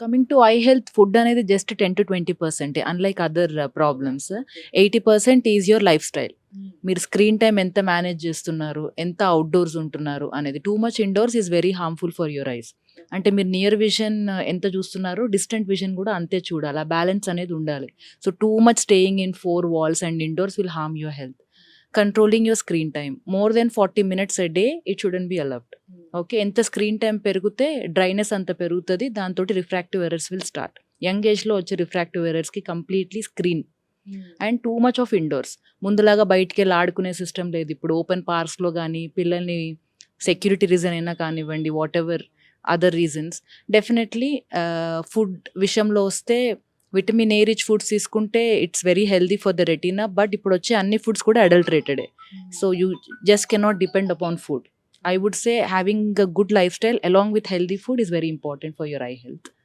Coming to eye health food అనేది just ten to twenty percent unlike other problems eighty percent is your life style మీరు screen time ఎంత manage చేస్తున్నారు ఎంత outdoors ఉంటున్నారు అనేది too much indoors is very harmful for your eyes అంటే మీరు near vision ఎంత చూస్తున్నారు డిస్టెంట్ విజన్ కూడా అంతే చూడాలి. ఆ బ్యాలెన్స్ అనేది ఉండాలి. So too much staying in four walls and indoors will harm your health controlling your screen time more than forty minutes a day it shouldn't be allowed okay ఎంత screen time పెరిగితే dryness అంత పెరుగుతుంది దాంతో refractive errors will start. Young ఏజ్లో వచ్చే refractive ఎర్రర్స్కి completely screen. And too much of indoors. ముందులాగా బయటికి వెళ్ళి ఆడుకునే సిస్టమ్ లేదు. ఇప్పుడు ఓపెన్ పార్క్స్లో కానీ పిల్లల్ని సెక్యూరిటీ రీజన్ అయినా కానివ్వండి whatever other reasons definitely food విషయంలో వస్తే విటమిన్ ఏ రిచ్ ఫుడ్స్ తీసుకుంటే it's very healthy for the retina but ఇప్పుడు వచ్చే అన్ని ఫుడ్స్ కూడా అడల్టరేటెడే. So you just cannot depend upon food. I would say having a good lifestyle along with healthy food is very important for your eye health.